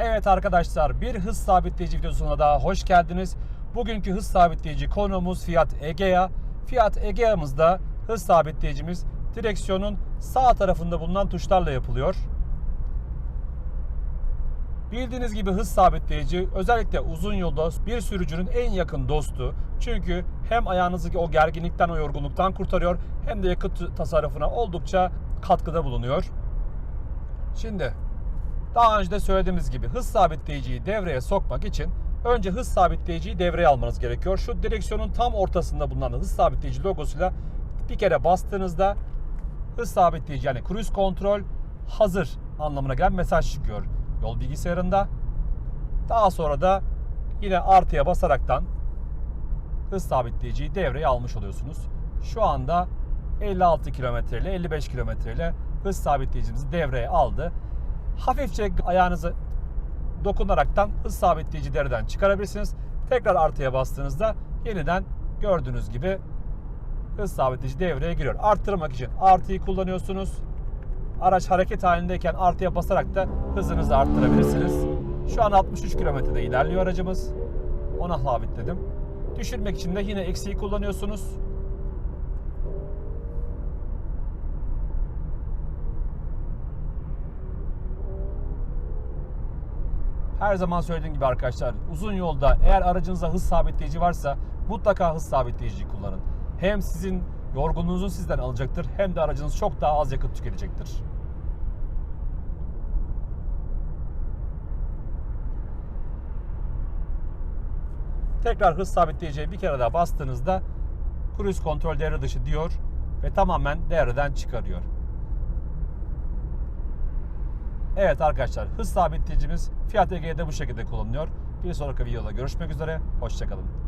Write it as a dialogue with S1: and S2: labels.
S1: Evet arkadaşlar bir hız sabitleyici videosuna daha hoş geldiniz. Bugünkü hız sabitleyici konuğumuz Fiat Egea. Fiat Egea'mızda hız sabitleyicimiz direksiyonun sağ tarafında bulunan tuşlarla yapılıyor. Bildiğiniz gibi hız sabitleyici özellikle uzun yolda bir sürücünün en yakın dostu. Çünkü hem ayağınızı o gerginlikten, o yorgunluktan kurtarıyor hem de yakıt tasarrufuna oldukça katkıda bulunuyor. Şimdi daha önce de söylediğimiz gibi hız sabitleyiciyi devreye sokmak için önce hız sabitleyiciyi devreye almanız gerekiyor. Şu direksiyonun tam ortasında bulunan hız sabitleyici logosuyla bir kere bastığınızda hız sabitleyici yani cruise kontrol hazır anlamına gelen mesaj çıkıyor yol bilgisayarında. Daha sonra da yine artıya basaraktan hız sabitleyiciyi devreye almış oluyorsunuz. Şu anda 56 kilometre ile 55 kilometre ile hız sabitleyicimizi devreye aldı. Hafifçe ayağınızı dokunaraktan hız sabitleyici devreden çıkarabilirsiniz. Tekrar artıya bastığınızda yeniden gördüğünüz gibi hız sabitleyici devreye giriyor. Arttırmak için artıyı kullanıyorsunuz. Araç hareket halindeyken artıya basarak da hızınızı arttırabilirsiniz. Şu an 63 kilometrede ilerliyor aracımız. Ona sabitledim. Düşürmek için de yine eksiği kullanıyorsunuz. Her zaman söylediğim gibi arkadaşlar uzun yolda eğer aracınızda hız sabitleyici varsa mutlaka hız sabitleyiciyi kullanın. Hem sizin yorgunluğunuzu sizden alacaktır hem de aracınız çok daha az yakıt tüketecektir. Tekrar hız sabitleyiciye bir kere daha bastığınızda cruise kontrol devre dışı diyor ve tamamen devreden çıkarıyor. Evet arkadaşlar hız sabitleyicimiz Fiat Ege'de bu şekilde kullanılıyor. Bir sonraki videoda görüşmek üzere. Hoşçakalın.